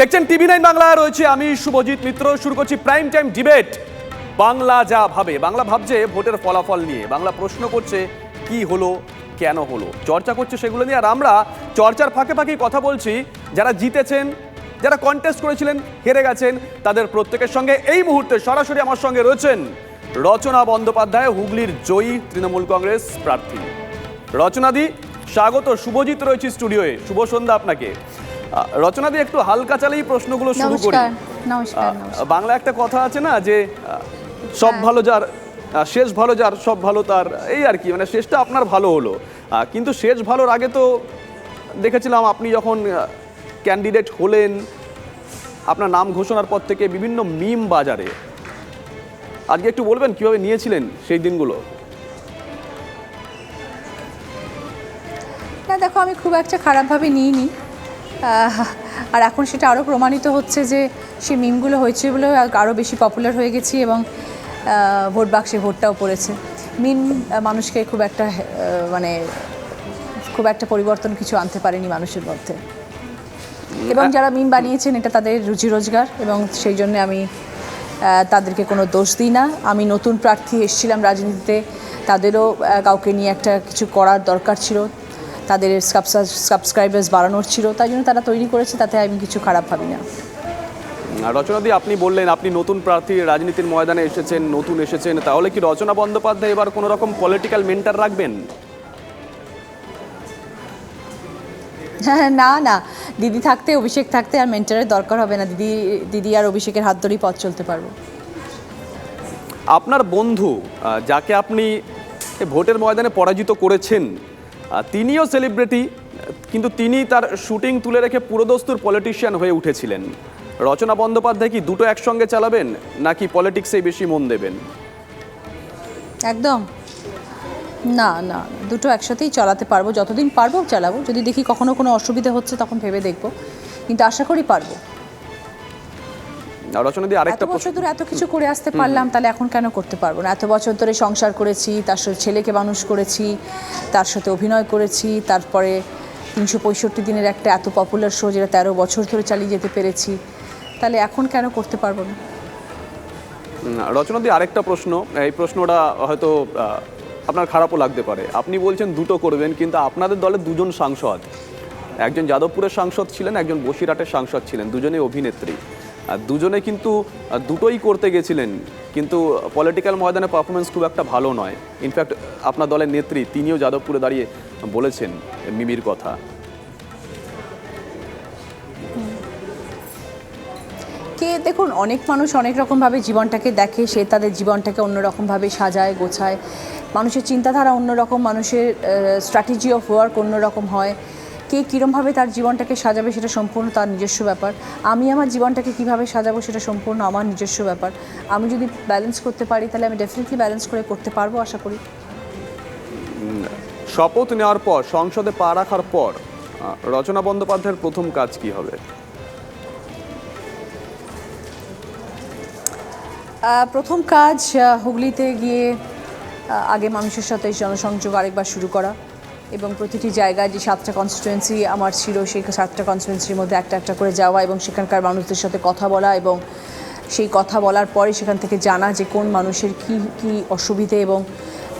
দেখছেন TV nine Bangla রয়েছে আমি শুভজিৎ মিত্র। শুরু করছি প্রাইম টাইম ডিবেট বাংলা যা ভাবে, বাংলা ভাবছে ভোটের ফলাফল নিয়ে। বাংলা প্রশ্ন করছে, কি হলো, কেন হলো? চর্চা করছে সেগুলো নিয়ে। আর আমরা চর্চার ফাঁকে ফাঁকেই কথা বলছি, যারা জিতেছেন, যারা কন্টেস্ট করেছিলেন, হেরে গেছেন, তাদের প্রত্যেকের সঙ্গে এই মুহূর্তে সরাসরি আমার সঙ্গে রয়েছেন রচনা বন্দ্যোপাধ্যায়, হুগলির জয়ী তৃণমূল কংগ্রেস প্রার্থী। রচনাদি, স্বাগত, শুভজিৎ রয়েছে স্টুডিওয়ে শুভ সন্ধ্যা আপনাকে। আহ, দিয়ে একটু হালকা চালেই প্রশ্নগুলো শুরু করি। নমস্কার নমস্কার বাংলা একটা কথা আছে না যে সব হ্যাঁ। ভালো যার শেষ ভালো যার সব ভালো তার এই আর কি মানে শেষটা আপনার ভালো হলো। কিন্তু শেষ ভালোর আগে তো দেখেছিলাম আপনি যখন ক্যান্ডিডেট হলেন আপনার নাম ঘোষণার পর থেকে বিভিন্ন মিম বাজারে। আজকে একটু বলবেন কীভাবে নিয়েছিলেন সেই দিনগুলো? না দেখো আমি খুব একটা খারাপভাবে নিইনি। আর এখন সেটা আরও প্রমাণিত হচ্ছে যে সেই মিমগুলো হয়েছে বলে আরও বেশি পপুলার হয়ে গেছি এবং ভোট বাক্সে ভোটটাও পড়েছে। মিম মানুষকে খুব একটা মানে খুব একটা পরিবর্তন কিছু আনতে পারেনি মানুষের মধ্যে। এবং যারা মিম বানিয়েছেন এটা তাদের রুজি রোজগার এবং সেই জন্য আমি তাদেরকে কোনো দোষ দিই না। আমি নতুন প্রার্থী এসেছিলাম রাজনীতিতে তাদেরও কাউকে নিয়ে একটা কিছু করার দরকার ছিল। তাদের সাবস্ক্রাইবার্স বাড়ানোর ছিল তাই জন্য তারা তৈরি করেছে তাতে আমি কিছু খারাপ ভাবি না। রচনাদি আপনি বললেন আপনি নতুন প্রার্থী রাজনীতির ময়দানে এসেছেন নতুন এসেছেন তাহলে কি রচনা বন্দ্যোপাধ্যায় এবার কোনো রকম পলিটিক্যাল মেন্টার রাখবেন? হ্যাঁ না না। দিদি থাকতে অভিষেক থাকতে আর মেন্টারের দরকার হবে না। দিদি দিদি আর অভিষেকের হাত ধরেই পথ চলতে পারব। আপনার বন্ধু যাকে আপনি ভোটের ময়দানে পরাজিত করেছেন তিনিও সেলিব্রিটি কিন্তু তিনি তার শুটিং তুলে রেখে পুরোদস্তুর পলিটিশিয়ান হয়ে উঠেছিলেন। রচনা বন্দ্যোপাধ্যায় কি দুটো একসঙ্গে চালাবেন, নাকি পলিটিক্সেই বেশি মন দেবেন? একদম। না না, দুটো একসাথেই চালাতে পারব। যতদিন পারব, চালাবো। যদি দেখি কখনো কোনো অসুবিধা হচ্ছে, তখন ভেবে দেখব। কিন্তু আশা করি পারব। রচনাদি এত আরেকটা বছর ধরে এত কিছু করে আসতে পারলাম তাহলে এখন কেন করতে পারব না? এত বছর ধরে সংসার করেছি তার সাথে ছেলেকে মানুষ করেছি তার সাথে অভিনয় করেছি তারপরে তিনশো পঁয়ষট্টি দিনের একটা এত পপুলার শো যেটা তেরো বছর ধরে চালিয়ে যেতে পেরেছি তাহলে এখন কেন করতে পারব না? রচনাদি আরেকটা প্রশ্ন এই প্রশ্নটা হয়তো আপনার খারাপও লাগতে পারে। আপনি বলছেন দুটো করবেন কিন্তু আপনাদের দলে দুজন সাংসদ একজন যাদবপুরের সাংসদ ছিলেন একজন বসিরহাটের সাংসদ ছিলেন দুজনেই অভিনেত্রী। দুজনে কিন্তু দুটোই করতে গেছিলেন, কিন্তু পলিটিক্যাল ময়দানে পারফরমেন্স খুব একটা ভালো নয়। ইনফ্যাক্ট আপনার দলের নেত্রী, তিনিও যাদবপুরে দাঁড়িয়ে বলেছেন মিমির কথা। কে, দেখুন, অনেক মানুষ অনেক রকমভাবে জীবনটাকে দেখে, সে তাদের জীবনটাকে অন্যরকমভাবে সাজায়, গোছায়। মানুষের চিন্তাধারা অন্যরকম, মানুষের স্ট্র্যাটেজি অফ ওয়ার্ক অন্যরকম হয়। কে কীরমভাবে তার জীবনটাকে সাজাবে সেটা সম্পূর্ণ তার নিজস্ব ব্যাপার। আমি আমার জীবনটাকে কীভাবে সাজাবো সেটা সম্পূর্ণ আমার নিজস্ব ব্যাপার। আমি যদি ব্যালেন্স করতে পারি তাহলে আমি ডেফিনেটলি ব্যালেন্স করে করতে পারব আশা করি। শপথ নেওয়ার পর সংসদে পা রাখার পর রচনা বন্দ্যোপাধ্যায়ের প্রথম কাজ কি হবে? প্রথম কাজ হুগলিতে গিয়ে আগে মানুষের সাথে জনসংযোগ আরেকবার শুরু করা। এবং প্রতিটি জায়গায় যে সাতটা কনস্টিটুয়েন্সি আমার ছিল, সেই সাতটা কনস্টিটুয়েন্সির মধ্যে একটা একটা করে যাওয়া এবং সেখানকার মানুষদের সাথে কথা বলা এবং সেই কথা বলার পরে সেখান থেকে জানা যে কোন মানুষের কি কি অসুবিধে এবং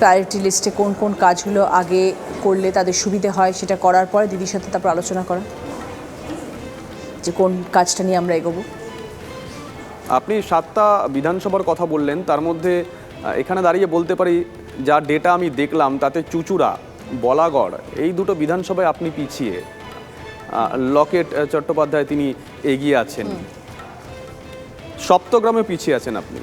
প্রায়োরিটি লিস্টে কোন কোন কাজগুলো আগে করলে তাদের সুবিধে হয় সেটা করার পরে দিদির সাথে তারপর আলোচনা করা, যে কোন কাজটা নিয়ে আমরা এগোবো। আপনি সাতটা বিধানসভার কথা বললেন, তার মধ্যে এখানে দাঁড়িয়ে বলতে পারি যা ডেটা আমি দেখলাম, তাতে চুচুড়া বলাগড় এই দুটো বিধানসভায় আপনি পিছিয়ে লকেট চট্টোপাধ্যায় তিনি এগিয়ে আছেন। সপ্তগ্রামে পিছিয়ে আছেন আপনি।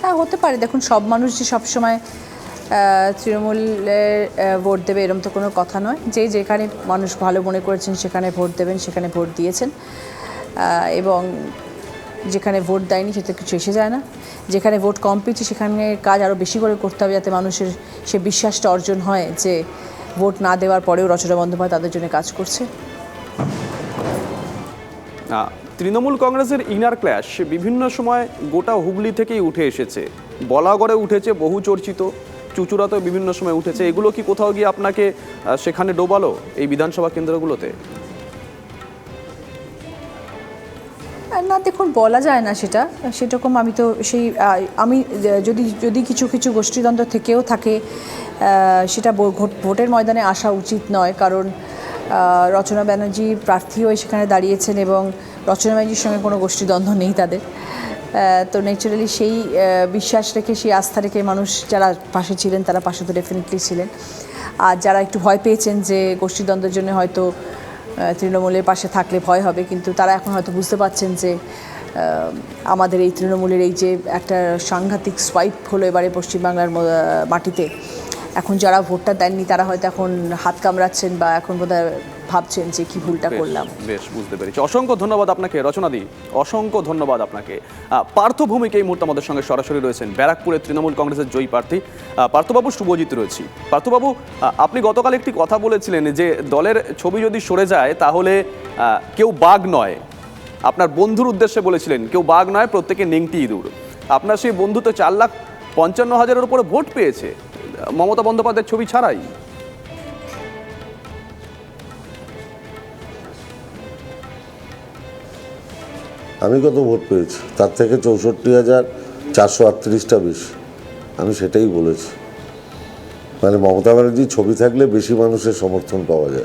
হ্যাঁ হতে পারে দেখুন সব মানুষ যে সবসময় তৃণমূলের ভোট দেবে এরম তো কোনো কথা নয়। যে যেখানে মানুষ ভালো মনে করেছেন সেখানে ভোট দেবেন সেখানে ভোট দিয়েছেন। এবং যেখানে ভোট দেয়নি সেটা কিছু এসে যায় না। যেখানে ভোট কম পেয়েছে সেখানে কাজ আরও বেশি করে করতে হবে যাতে মানুষের সে বিশ্বাসটা অর্জন হয় যে ভোট না দেওয়ার পরেও রচনা বন্দ্যোপাধ্যায় তাদের জন্য কাজ করছে। তৃণমূল কংগ্রেসের ইনার ক্ল্যাশ বিভিন্ন সময় গোটা হুগলি থেকেই উঠে এসেছে। বলাগড়ে উঠেছে বহু চর্চিত চুচুড়া বিভিন্ন সময় উঠেছে। এগুলো কি কোথাও গিয়ে আপনাকে সেখানে ডোবালো এই বিধানসভা কেন্দ্রগুলোতে? দেখুন, বলা যায় না সেটা। সেরকম আমি তো সেই আমি, যদি যদি কিছু কিছু গোষ্ঠীদ্বন্দ্ব থেকেও থাকে সেটা ভোট- ভোটের ময়দানে আসা উচিত নয়। কারণ রচনা ব্যানার্জি প্রার্থীও সেখানে দাঁড়িয়েছেন এবং রচনা ব্যানার্জির সঙ্গে কোনো গোষ্ঠীদ্বন্দ্ব নেই তাদের। তো ন্যাচারালি সেই বিশ্বাস রেখে, সেই আস্থা রেখে মানুষ যারা পাশে ছিলেন, তারা পাশে তো ডেফিনেটলি ছিলেন। আর যারা একটু ভয় পেয়েছেন যে গোষ্ঠীদ্বন্দ্বের জন্য হয়তো তৃণমূলের পাশে থাকলে ভয় হবে, কিন্তু তারা এখন হয়তো বুঝতে পারছেন যে আমাদের এই তৃণমূলের এই যে একটা সাংঘাতিক সোয়াইপ হলো এবারে পশ্চিমবাংলার মাটিতে, এখন যারা ভোটটা দেননি তারা হয়তো এখন হাত কামড়াচ্ছেন বা এখন বোধহয় ভাবছেন যে কি ভুলটা করলাম। বেশ বুঝতে পেরেছি। অসংখ্য ধন্যবাদ আপনাকে রচনাদি অসংখ্য ধন্যবাদ আপনাকে। পার্থ পার্থভূমিকে এই মুহূর্তে আমাদের সঙ্গে সরাসরি রয়েছেন ব্যারাকপুরের তৃণমূল কংগ্রেসের জয়ী প্রার্থী। পার্থবাবু শুভজিৎ রয়েছি। পার্থবাবু আপনি গতকাল একটি কথা বলেছিলেন যে দলের ছবি যদি সরে যায় তাহলে কেউ বাঘ নয়। আপনার বন্ধুর উদ্দেশ্যে বলেছিলেন কেউ বাঘ নয় প্রত্যেকে নেংটি ইঁদুর। আপনার সেই বন্ধু তো চার লাখ পঞ্চান্ন হাজারের উপরে ভোট পেয়েছে। মমতা বন্দ্যোপাধ্যায়ের ছবি ছাড়াই। আমি কত ভোট পেয়েছি? তার থেকে চৌষট্টি হাজার চারশো আটত্রিশটা বেশি। আমি সেটাই বলেছি। মানে মমতা ব্যানার্জির ছবি থাকলে বেশি মানুষের সমর্থন পাওয়া যায়।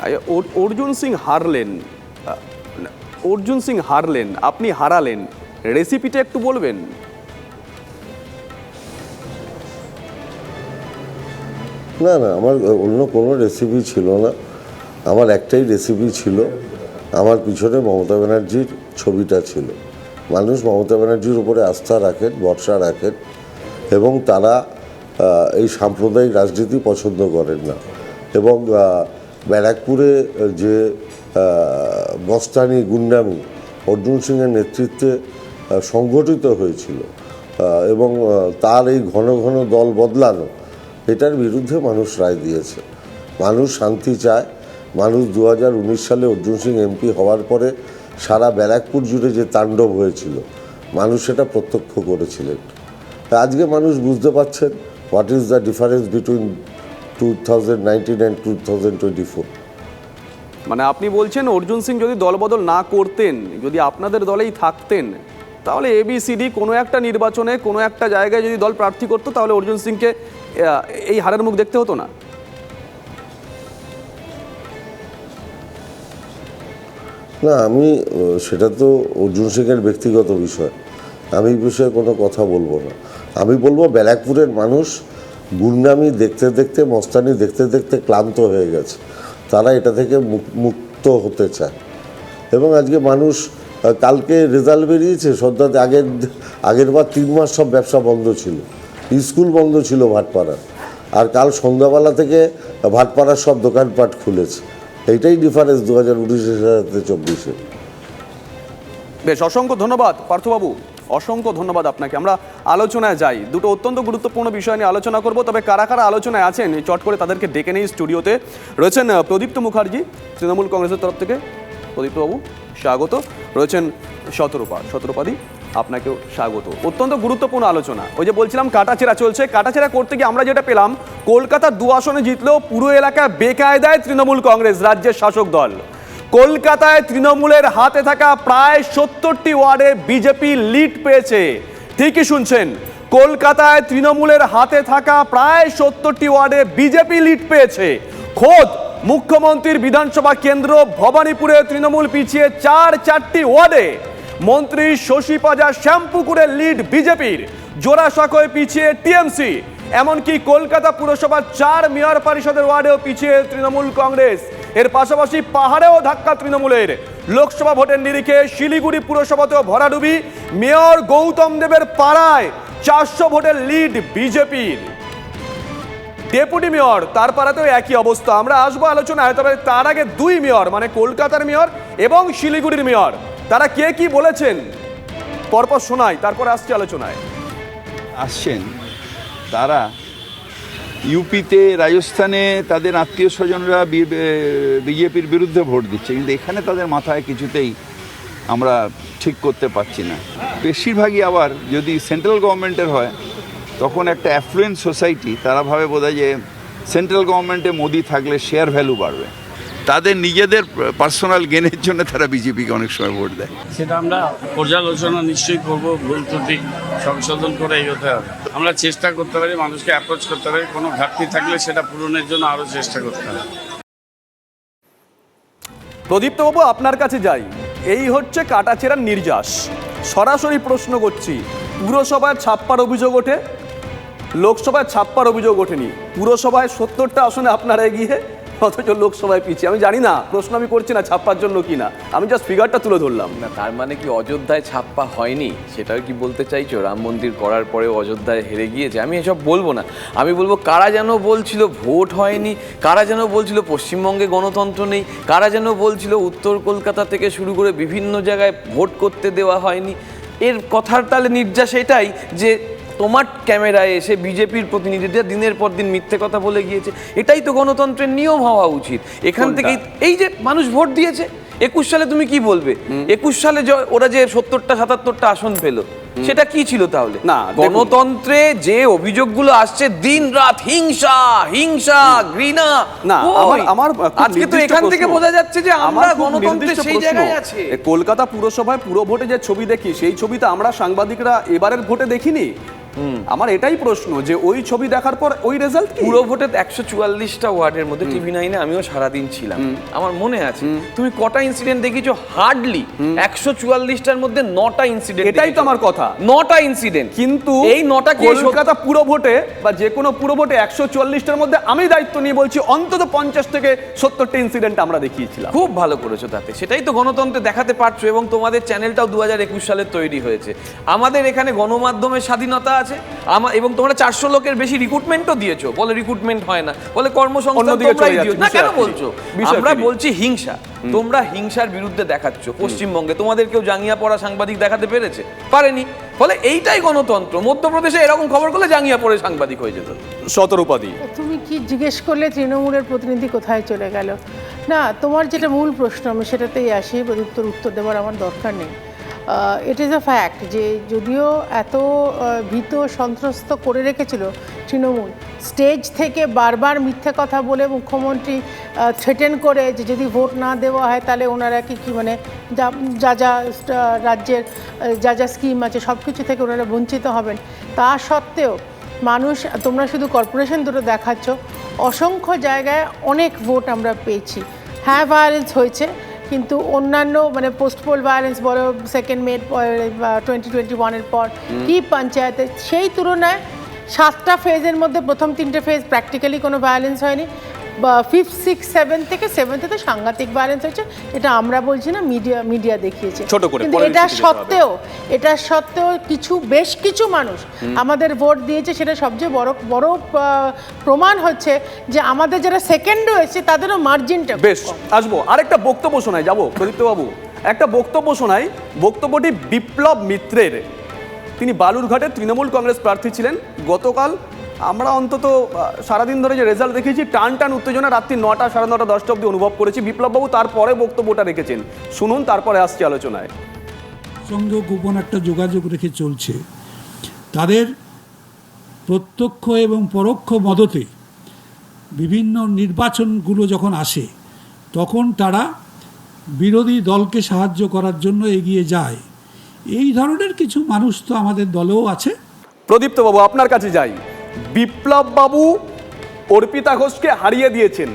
আচ্ছা, অর- অর্জুন সিং হারলেন। অর্জুন সিং হারলেন আপনি হারালেন। রেসিপিটা একটু বলবেন? না না আমার অন্য কোনো রেসিপি ছিল না। আমার একটাই রেসিপি ছিল আমার পিছনে মমতা ব্যানার্জির ছবিটা ছিল। মানুষ মমতা ব্যানার্জির উপরে আস্থা রাখেন ভরসা রাখেন এবং তারা এই সাম্প্রদায়িক রাজনীতি পছন্দ করেন না এবং ব্যারাকপুরে যে আহ, মস্তানি গুন্ডামি অর্জুন সিংয়ের নেতৃত্বে সংগঠিত হয়েছিল এবং তার এই ঘন ঘন দল বদলানো এটার বিরুদ্ধে মানুষ রায় দিয়েছে। মানুষ শান্তি চায় মানুষ দু হাজার উনিশ সালে অর্জুন সিং এমপি হওয়ার পরে সারা ব্যারাকপুর জুড়ে যে তাণ্ডব হয়েছিল, মানুষ সেটা প্রত্যক্ষ করেছিলেন। আজকে মানুষ বুঝতে পারছেন what is the difference between two thousand two thousand twenty four মানে আপনি বলছেন অর্জুন সিং যদি দলবদল না করতেন, যদি আপনাদের দলেই থাকতেন, তাহলে এবিসিডি কোনো একটা নির্বাচনে কোনো একটা জায়গায় যদি দল প্রার্থী করতো, তাহলে অর্জুন সিংকে এই হারের মুখ দেখতে হতো না। না, আমি সেটা তো অর্জুন সিংয়ের ব্যক্তিগত বিষয়। আমি এই বিষয়ে কোনো কথা বলব না। আমি বলব ব্যারাকপুরের মানুষ গুন্ডামি দেখতে দেখতে, মস্তানি দেখতে দেখতে ক্লান্ত হয়ে গেছে। তারা এটা থেকে মুক- মুক্ত হতে চায়। এবং আজকে মানুষ কালকে রেজাল্ট বেরিয়েছে সন্ধ্যাতে আগের আগের বার তিন মাস সব ব্যবসা বন্ধ ছিল। স্কুল বন্ধ ছিল ভাটপাড়ার। আর কাল সন্ধ্যাবেলা থেকে ভাটপাড়ার সব দোকানপাট খুলেছে। এইটাই ডিফারেন্স দু হাজার উনিশের সাথে চব্বিশে। বেশ, অসংখ্য ধন্যবাদ, পার্থবাবু। অসংখ্য ধন্যবাদ আপনাকে। আমরা আলোচনায় যাই। দুটো অত্যন্ত গুরুত্বপূর্ণ বিষয় নিয়ে আলোচনা করব, তবে কারা কারা আলোচনায় আছেন চট করে তাদেরকে ডেকে নেই স্টুডিওতে রয়েছেন প্রদীপ্ত মুখার্জি, তৃণমূল কংগ্রেসের তরফ থেকে। প্রদীপ্তবাবু স্বাগত। রয়েছেন শতরূপা, শতরূপাদি, আপনাকেও স্বাগত। অত্যন্ত গুরুত্বপূর্ণ আলোচনা। ওই যে বলছিলাম, কাটাছেড়া চলছে। কাটাছেড়া করতে গিয়ে আমরা যেটা পেলাম, কলকাতার দু আসনে জিতলেও পুরো এলাকা বেকায়দায় তৃণমূল কংগ্রেস রাজ্যের শাসক দল। কলকাতায় তৃণমূলের হাতে থাকা প্রায় সত্তরটি ওয়ার্ডে বিজেপি লিড পেয়েছে। ঠিকই শুনছেন, কলকাতায় তৃণমূলের হাতে থাকা প্রায় সত্তরটি ওয়ার্ডে বিজেপি লিড পেয়েছে। খোদ মুখ্যমন্ত্রীর বিধানসভা কেন্দ্র ভবানীপুরে তৃণমূল পিছিয়ে চার চারটি ওয়ার্ডে। মন্ত্রী শশী পাজা লিড বিজেপির। জোড়াসাঁকোয় পিছিয়ে টিএমসি। এমনকি কলকাতা পুরসভার চার মেয়র পরিষদের ওয়ার্ডেও পিছিয়ে তৃণমূল কংগ্রেস। এর পাশাপাশি পাহাড়েও ধাক্কা তৃণমূলের। লোকসভা ভোটের নিরিখে শিলিগুড়ি পুরসভাতেও ভরাডুবি। মেয়র গৌতম দেবের পাড়ায় চারশো ভোটের লিড বিজেপির। ডেপুটি মেয়র, তার পাড়াতেও একই অবস্থা। আমরা আসব আলোচনায়, তবে তার আগে দুই মেয়র মানে কলকাতার মেয়র এবং শিলিগুড়ির মেয়র। তারা কে কি বলেছেন? পরপর শোনাই, তারপর আসছে আলোচনায়। আসছেন তারা ইউপিতে, রাজস্থানে তাদের আত্মীয় স্বজনরা বিজেপির বিরুদ্ধে ভোট দিচ্ছে। কিন্তু এখানে তাদের মাথায় কিছুতেই আমরা ঠিক করতে পারছি না। বেশিরভাগই আবার যদি সেন্ট্রাল গভর্নমেন্টের হয় তখন একটা অ্যাফ্লুয়েন্ট সোসাইটি তারা ভাবে বোধ যে সেন্ট্রাল গভর্নমেন্টে মোদি থাকলে শেয়ার ভ্যালু বাড়বে। তাদের নিজেদের পার্সোনাল গেনের জন্য তারা বিজেপিকে অনেক সময় ভোট দেয়। সেটা আমরা পর্যালোচনা নিশ্চয়ই করব ভুল ত্রুটি সংশোধন করে এগোতে হবে। আমরা চেষ্টা করতে পারি মানুষকে অ্যাপ্রোচ করতে পারি কোনো ঘাটতি থাকলে সেটা পূরণের জন্য আরও চেষ্টা করতে হবে। প্রদীপ্তবাবু আপনার কাছে যাই। এই হচ্ছে কাটাছেড়ার নির্যাস। সরাসরি প্রশ্ন করছি পুরসভায় ছাপ্পার অভিযোগ ওঠে লোকসভায় ছাপ্পার অভিযোগ ওঠেনি। পুরসভায় সত্তরটা আসনে আপনারা এগিয়ে অথচ লোকসভায় পিছিয়ে। আমি জানি না, প্রশ্ন আমি করছি না ছাপ্পার জন্য কি না। আমি জাস্ট ফিগারটা তুলে ধরলাম। না, তার মানে কি অযোধ্যায় ছাপ্পা হয়নি? সেটাও কি বলতে চাইছো? রাম মন্দির করার পরেও অযোধ্যায় হেরে গিয়েছে। আমি এসব বলব না। আমি বলব, কারা যেন বলছিল ভোট হয়নি? কারা যেন বলছিল পশ্চিমবঙ্গে গণতন্ত্র নেই? কারা যেন বলছিল উত্তর কলকাতা থেকে শুরু করে বিভিন্ন জায়গায় ভোট করতে দেওয়া হয়নি? এর কথার তাহলে নির্যাস এটাই যে তোমার ক্যামেরায় এসে বিজেপির প্রতিনিধিরা দিনের পর দিন মিথ্যে কথা বলে গিয়েছে। এটাই তো গণতন্ত্রের নিয়ম হওয়া উচিত। এখান? থেকেই এই যে মানুষ ভোট দিয়েছে একুশ সালে তুমি কি বলবে? একুশ সালে ওরা যে সত্তরটা সাতাত্তরটা আসন পেল সেটা কি ছিল তাহলে? না, গণতন্ত্রে যে অভিযোগগুলো আসছে দিন রাত হিংসা হিংসা ঘৃণা না আমার আমার আজকে তো এখান থেকে বোঝা যাচ্ছে যে আমরা খুব গণতন্ত্রে নির্দিষ্ট সেই জায়গায় আছে। কলকাতা পুরসভায় পুরো ভোটে যে ছবি দেখি সেই ছবিটা আমরা সাংবাদিকরা এবারের ভোটে দেখিনি। আমার এটাই প্রশ্ন যে ওই ছবি দেখার পর ওই রেজাল্ট পুরো ভোটে একশো চুয়াল্লিশটা ওয়ার্ডের মধ্যে টিভি নাইনে আমিও সারাদিন ছিলাম। আমার মনে আছে তুমি কটা ইনসিডেন্ট দেখেছ হার্ডলি একশো চুয়াল্লিশটার মধ্যে নটা ইনসিডেন্ট এটাই তো আমার কথা। নটা ইনসিডেন্ট কিন্তু এই নটা কলকাতা পুরো ভোটে বা যে কোনো পুরো ভোটে একশো চুয়াল্লিশটার মধ্যে আমি দায়িত্ব নিয়ে বলছি অন্তত পঞ্চাশ থেকে সত্তরটা ইনসিডেন্ট আমরা দেখিয়েছিলাম। খুব ভালো করেছ তাতে। সেটাই তো গণতন্ত্রে দেখাতে পারছ এবং তোমাদের চ্যানেলটাও দু হাজার একুশ সালে তৈরি হয়েছে। আমাদের এখানে গণমাধ্যমের স্বাধীনতা আছে। আমা এবং তোমরা চারশো লোকের বেশি রিক্রুটমেন্টও দিয়েছ। বলে রিক্রুটমেন্ট হয় না। বলে কর্মসংস্থান তোমরাই দিও। না কেন বলছো? আমরা বলছি হিংসা। তোমরা হিংসার বিরুদ্ধে দেখাচ্ছ পশ্চিমবঙ্গে। তোমাদের কেউ জাঙ্গিয়া পড়া সাংবাদিক দেখাতে পেরেছে? পারেনি। ফলে এইটাই গণতন্ত্র। মধ্যপ্রদেশে এরকম খবর করলে জাঙ্গিয়া পড়ে সাংবাদিক হয়ে যেত। শতরূপাদি। তুমি কি জিজ্ঞেস করলে তৃণমূলের প্রতিনিধি কোথায় চলে গেল? না তোমার যেটা মূল প্রশ্ন আমি সেটাতেই আসি উত্তর উত্তর দেওয়ার আমার দরকার নেই। ইট ইজ আ ফ্যাক্ট যে যদিও এত ভীত সন্ত্রস্ত করে রেখেছিল তৃণমূল স্টেজ থেকে বারবার মিথ্যে কথা বলে মুখ্যমন্ত্রী থ্রেটেন করে যে যদি ভোট না দেওয়া হয় তাহলে ওনারা কি কি মানে যা যা রাজ্যের যা যা স্কিম আছে সব কিছু থেকে ওনারা বঞ্চিত হবেন। তা সত্ত্বেও মানুষ, তোমরা শুধু কর্পোরেশন দুটো দেখাচ্ছ, অসংখ্য জায়গায় অনেক ভোট আমরা পেয়েছি। হ্যাঁ ভায়োলেন্স হয়েছে। কিন্তু অন্যান্য মানে পোস্টপোল ভায়োলেন্স বলো সেকেন্ড মে টোয়েন্টি টোয়েন্টি ওয়ানের পর কি পঞ্চায়েতে সেই তুলনায় সাতটা ফেজের মধ্যে প্রথম তিনটে ফেজ প্র্যাকটিক্যালি কোনো ভায়োলেন্স হয়নি। ফিফথ সিক্স সেভেন থেকে সেভেন্থে তো সাংঘাতিক ভায়োলেন্স হয়েছে এটা আমরা বলছি না মিডিয়া মিডিয়া দেখিয়েছে। ছোট করে, কিন্তু এটা। সত্ত্বেও এটা সত্ত্বেও কিছু বেশ কিছু মানুষ আমাদের ভোট দিয়েছে সেটা সবচেয়ে বড় বড় প্রমাণ হচ্ছে যে আমাদের যারা সেকেন্ড হয়েছে তাদেরও মার্জিনটা বেশ আসব আরেকটা বক্তব্য শোনাই যাব প্রদীপ্তবাবু একটা বক্তব্য শোনাই বক্তব্যটি বিপ্লব মিত্রের। তিনি বালুরঘাটের তৃণমূল কংগ্রেস প্রার্থী ছিলেন গতকাল আমরা অন্তত সারাদিন ধরে যে রেজাল্ট দেখেছি টান টান উত্তেজনা রাত্রি নটা সাড়ে নটা দশটা অব্দি অনুভব করেছি। বিপ্লববাবু তারপরে বক্তব্যটা রেখেছেন। শুনুন তারপরে আসছি আলোচনায়। সঙ্গে গোপন একটা যোগাযোগ রেখে চলছে। তাদের প্রত্যক্ষ এবং পরোক্ষ মদতে বিভিন্ন নির্বাচনগুলো যখন আসে তখন তারা বিরোধী দলকে সাহায্য করার জন্য এগিয়ে যায়। এই ধরনের কিছু মানুষ তো আমাদের দলেও আছে। প্রদীপ্তবাবু আপনার কাছে যাই। বিপ্লব বাবু অর্পিতা ঘোষকে হারিয়ে দিয়েছেন।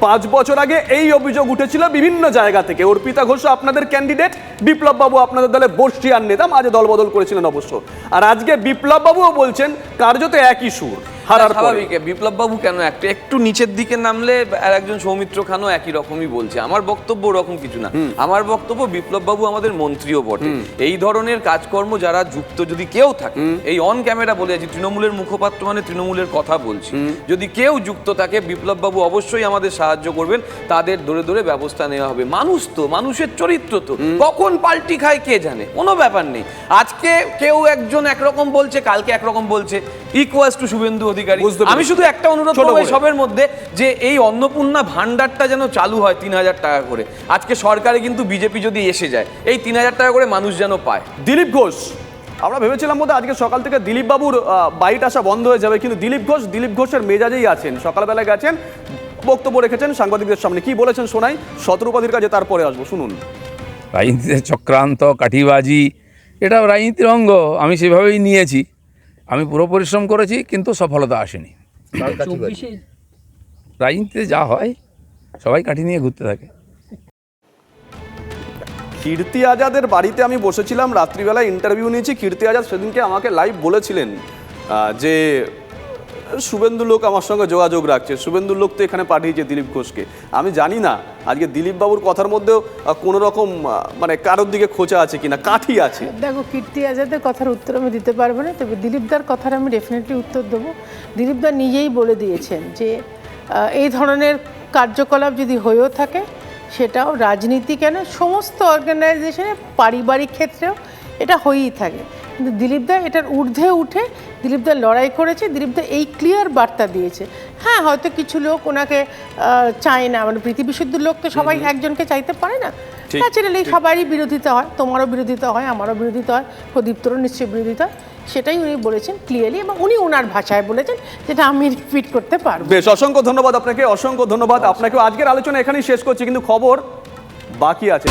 পাঁচ বছর আগে এই অভিযোগ উঠেছিল বিভিন্ন জায়গা থেকে। অর্পিতা ঘোষ, আপনাদের ক্যান্ডিডেট বিপ্লব বাবু আপনাদের দলে বর্ষিয়ার নেতা, মাঝে দলবদল করেছিলেন অবশ্য। আর আজকে বিপ্লব বাবুও বলছেন, কার্যত একই সুর। হারার স্বাভাবিক। বিপ্লব বাবু কেন একটু? একটু নিচের দিকে নামলে আর একজন সৌমিত্র খানও একই রকমই বলছে। আমার বক্তব্য ওরকম কিছু না। আমার বক্তব্য বিপ্লব বাবু আমাদের মন্ত্রীও বটে। এই ধরনের কাজকর্ম যারা যুক্ত যদি কেউ থাকে এই অন ক্যামেরা বলে আছি তৃণমূলের মুখপাত্র মানে তৃণমূলের কথা বলছি। যদি কেউ যুক্ত থাকে বিপ্লব বাবু অবশ্যই আমাদের সাহায্য করবেন। তাদের ধরে ধরে ব্যবস্থা নেওয়া হবে। মানুষ তো মানুষের চরিত্র তো। কখন পাল্টি খায় কে জানে? কোনো ব্যাপার নেই। আজকে কেউ একজন একরকম বলছে কালকে একরকম বলছে। Equals to Suvendu Adhikari. আমি শুধু একটা অনুরোধ ছোট করব এই সবের মধ্যে যে এই অন্নপূর্ণা ভান্ডারটা যেন চালু হয় তিন হাজার টাকা করে। আজকে সরকারে কিন্তু বিজেপি যদি এসে যায় এই তিন হাজার টাকা করে মানুষ যেন পায়। দিলীপ ঘোষ আমরা ভেবেছিলাম বোধহয় আজকে সকাল থেকে দিলীপ বাবুর বাইট আসা বন্ধ হয়ে যাবে কিন্তু দিলীপ ঘোষ দিলীপ ঘোষের মেজাজেই আছেন। সকালবেলা গেছেন বক্তব্য রেখেছেন সাংবাদিকদের সামনে। কি বলেছেন শোনাই? শতরূপাধির কাজে তারপরে আসব শুনুন। রাজনীতিতে চক্রান্ত কাঠিবাজি এটা রাজনীতির অঙ্গ আমি সেভাবেই নিয়েছি। আমি পুরো পরিশ্রম করেছি কিন্তু সফলতা আসেনি। রাজনীতিতে যা হয় সবাই কাঠি নিয়ে ঘুরতে থাকে। কীর্তি আজাদের বাড়িতে আমি বসেছিলাম রাত্রিবেলায় ইন্টারভিউ নিয়েছি। কীর্তি আজাদ সেদিনকে আমাকে লাইভ বলেছিলেন যে শুভেন্দু লোক আমার সঙ্গে যোগাযোগ রাখছে। শুভেন্দু লোক তো এখানে পাঠিয়েছে দিলীপ ঘোষকে। আমি জানি না, আজকে দিলীপ বাবুর কথার মধ্যেও কোনো রকম মানে কারোর দিকে খোঁচা আছে কিনা, কাঠি আছে। দেখো, কীর্তি আজাদের কথার উত্তর আমি দিতে পারব না, তবে দিলীপদার কথার আমি ডেফিনেটলি উত্তর দেবো। দিলীপদা নিজেই বলে দিয়েছেন যে এই ধরনের কার্যকলাপ যদি হয়েও থাকে, সেটাও রাজনীতি কেন? সমস্ত অর্গানাইজেশনে পারিবারিক ক্ষেত্রেও এটা হয়েই থাকে। কিন্তু দিলীপদা এটার ঊর্ধ্বে উঠে দিলীপদা লড়াই করেছে। দিলীপদা এই ক্লিয়ার বার্তা দিয়েছে। হ্যাঁ হয়তো কিছু লোক ওনাকে চায় না। মানে পৃথিবীশুদ্ধ লোক তো সবাই একজনকে চাইতে পারে না। ন্যাচারালি সবারই বিরোধিতা হয়। তোমারও বিরোধিতা হয় আমারও বিরোধিতা হয়। প্রদীপ্তরও নিশ্চয়ই বিরোধিতা হয়। সেটাই উনি বলেছেন ক্লিয়ারলি এবং উনি ওনার ভাষায় বলেছেন যেটা আমি রিপিট করতে পারব। বেশ অসংখ্য ধন্যবাদ আপনাকে অসংখ্য ধন্যবাদ। আপনাকেও আজকের আলোচনা এখানেই শেষ করছি কিন্তু খবর বাকি আছে।